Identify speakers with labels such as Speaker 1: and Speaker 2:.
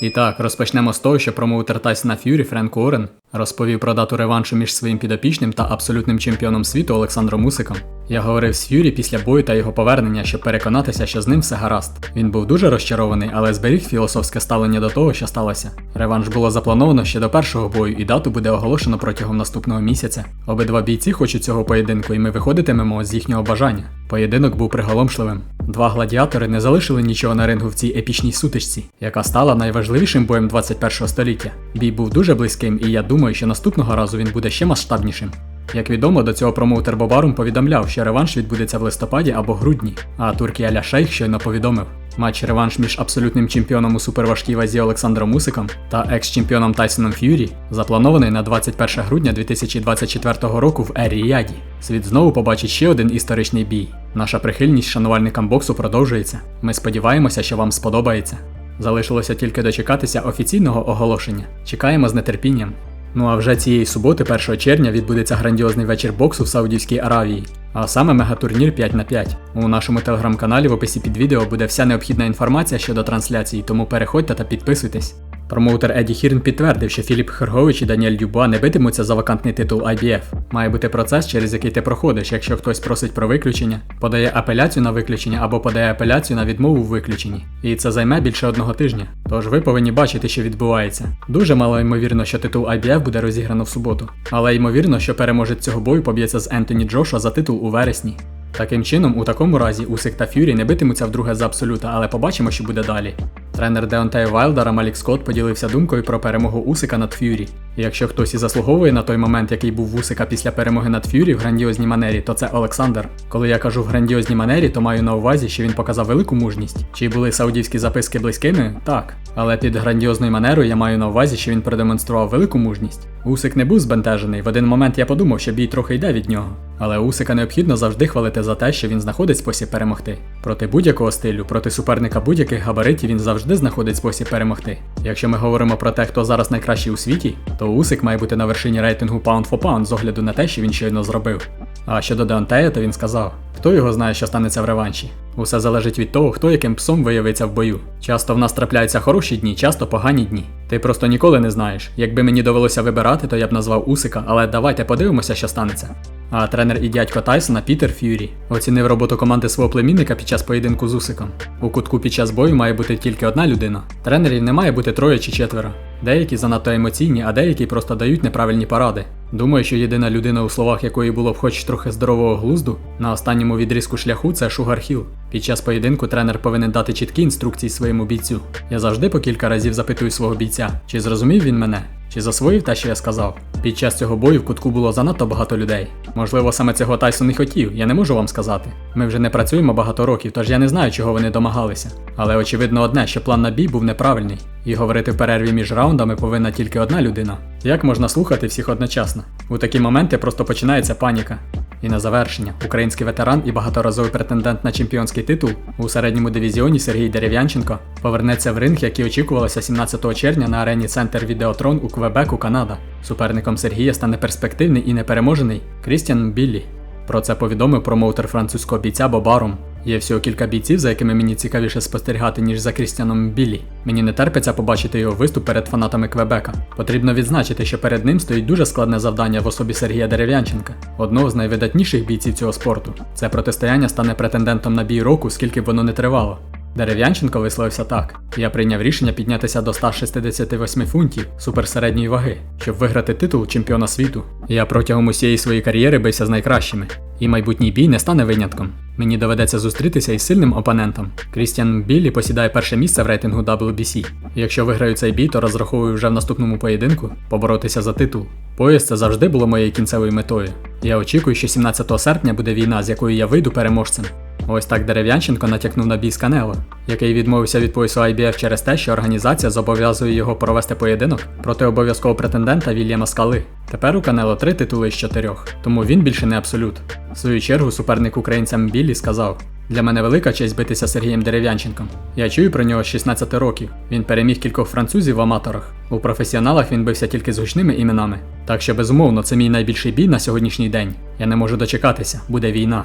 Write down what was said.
Speaker 1: І так, розпочнемо з того, що промоутер Тайсона Ф'юрі Френк Уоррен розповів про дату реваншу між своїм підопічним та абсолютним чемпіоном світу Олександром Усиком. Я говорив з Ф'юрі після бою та його повернення, щоб переконатися, що з ним все гаразд. Він був дуже розчарований, але зберіг філософське ставлення до того, що сталося. Реванш було заплановано ще до першого бою, і дату буде оголошено протягом наступного місяця. Обидва бійці хочуть цього поєдинку, і ми виходитимемо з їхнього бажання. Поєдинок був приголомшливим. Два гладіатори не залишили нічого на рингу в цій епічній сутичці, яка стала найважливішим боєм 21 століття. Бій був дуже близьким, і я думаю, що наступного разу він буде ще масштабнішим. Як відомо, до цього промоутер Бобарум повідомляв, що реванш відбудеться в листопаді або грудні, а Туркі Аля Шейх щойно повідомив. Матч реванш між абсолютним чемпіоном у суперважкій вазі Олександром Усиком та екс-чемпіоном Тайсоном Ф'юрі запланований на 21 грудня 2024 року в Ер-Ріяді. Світ знову побачить ще один історичний бій. Наша прихильність шанувальникам боксу продовжується. Ми сподіваємося, що вам сподобається. Залишилося тільки дочекатися офіційного оголошення. Чекаємо з нетерпінням. Ну а вже цієї суботи, 1 червня, відбудеться грандіозний вечір боксу в Саудівській Аравії, а саме мегатурнір 5 на 5 У нашому телеграм-каналі в описі під відео буде вся необхідна інформація щодо трансляції, тому переходьте та підписуйтесь. Промоутер Еді Хірн підтвердив, що Філіп Хергович і Даніель Дюбуа не битимуться за вакантний титул IBF. Має бути процес, через який ти проходиш, якщо хтось просить про виключення, подає апеляцію на виключення або подає апеляцію на відмову в виключенні. І це займе більше одного тижня. Тож ви повинні бачити, що відбувається. Дуже мало ймовірно, що титул IBF буде розіграно в суботу, але ймовірно, що переможець цього бою поб'ється з Ентоні Джоша за титул у вересні. Таким чином, у такому разі Усик та Ф'юрі не битимуться вдруге за абсолюта, але побачимо, що буде далі. Тренер Деонтея Вайлдера Малік Скотт поділився думкою про перемогу Усика над Ф'юрі. І якщо хтось і заслуговує на той момент, який був в Усика після перемоги над Ф'юрі в грандіозній манері, то це Олександр. Коли я кажу в грандіозній манері, то маю на увазі, що він показав велику мужність. Чи були саудівські записки близькими? Так. Але під грандіозною манерою я маю на увазі, що він продемонстрував велику мужність. Усик не був збентежений. В один момент я подумав, що бій трохи йде від нього. Але Усика необхідно завжди хвалити за те, що він знаходить спосіб перемогти. Проти будь-якого стилю, проти суперника будь-яких габаритів він завжди знаходить спосіб перемогти. Якщо ми говоримо про те, хто зараз найкращий у світі, то Усик має бути на вершині рейтингу Pound for Pound з огляду на те, що він щойно зробив. А щодо Деонтея, то він сказав: хто його знає, що станеться в реванші. Усе залежить від того, хто яким псом виявиться в бою. Часто в нас трапляються хороші дні, часто погані дні. Ти просто ніколи не знаєш. Якби мені довелося вибирати, то я б назвав Усика, але давайте подивимося, що станеться. А тренер і дядько Тайсона Пітер Ф'юрі оцінив роботу команди свого племінника під час поєдинку з Усиком. У кутку під час бою має бути тільки одна людина. Тренерів не має бути троє чи четверо. Деякі занадто емоційні, а деякі просто дають неправильні поради. Думаю, що єдина людина, у словах якої було б хоч трохи здорового глузду, на останньому відрізку шляху це Шугар Хіл. Під час поєдинку тренер повинен дати чіткі інструкції своєму бійцю. Я завжди по кілька разів запитую свого бійця, чи зрозумів він мене, чи засвоїв те, що я сказав. Під час цього бою в кутку було занадто багато людей. Можливо, саме цього Тайсон і хотів, я не можу вам сказати. Ми вже не працюємо багато років, тож я не знаю, чого вони домагалися. Але очевидно одне, що план на бій був неправильний, і говорити в перерві між раундами повинна тільки одна людина. Як можна слухати всіх одночасно? У такі моменти просто починається паніка. І на завершення, український ветеран і багаторазовий претендент на чемпіонський титул у середньому дивізіоні Сергій Дерев'янченко повернеться в ринг, який очікувалося 17 червня на арені Центр Відеотрон у Квебеку, Канада. Суперником Сергія стане перспективний і непереможений Крістіан Біллі. Про це повідомив промоутер французького бійця Бобаром. Є всього кілька бійців, за якими мені цікавіше спостерігати, ніж за Крістіаном Біллі. Мені не терпиться побачити його виступ перед фанатами Квебека. Потрібно відзначити, що перед ним стоїть дуже складне завдання в особі Сергія Дерев'янченка, одного з найвидатніших бійців цього спорту. Це протистояння стане претендентом на бій року, скільки б воно не тривало. Дерев'янченко висловився так: я прийняв рішення піднятися до 168 фунтів суперсередньої ваги, щоб виграти титул чемпіона світу. Я протягом усієї своєї кар'єри бився з найкращими, і майбутній бій не стане винятком. Мені доведеться зустрітися із сильним опонентом. Крістіан Біллі посідає перше місце в рейтингу WBC. Якщо виграю цей бій, то розраховую вже в наступному поєдинку поборотися за титул. Пояс це завжди було моєю кінцевою метою. Я очікую, що 17 серпня буде війна, з якої я вийду переможцем. Ось так Дерев'янченко натякнув на бій з Канело, який відмовився від поясу IBF через те, що організація зобов'язує його провести поєдинок проти обов'язкового претендента Вільяма Скали. Тепер у Канело три титули з чотирьох, тому він більше не абсолют. В свою чергу суперник українцям Біллі сказав: для мене велика честь битися Сергієм Дерев'янченком. Я чую про нього з 16 років. Він переміг кількох французів в аматорах. У професіоналах він бився тільки з гучними іменами. Так що, безумовно, це мій найбільший бій на сьогоднішній день. Я не можу дочекатися, буде війна.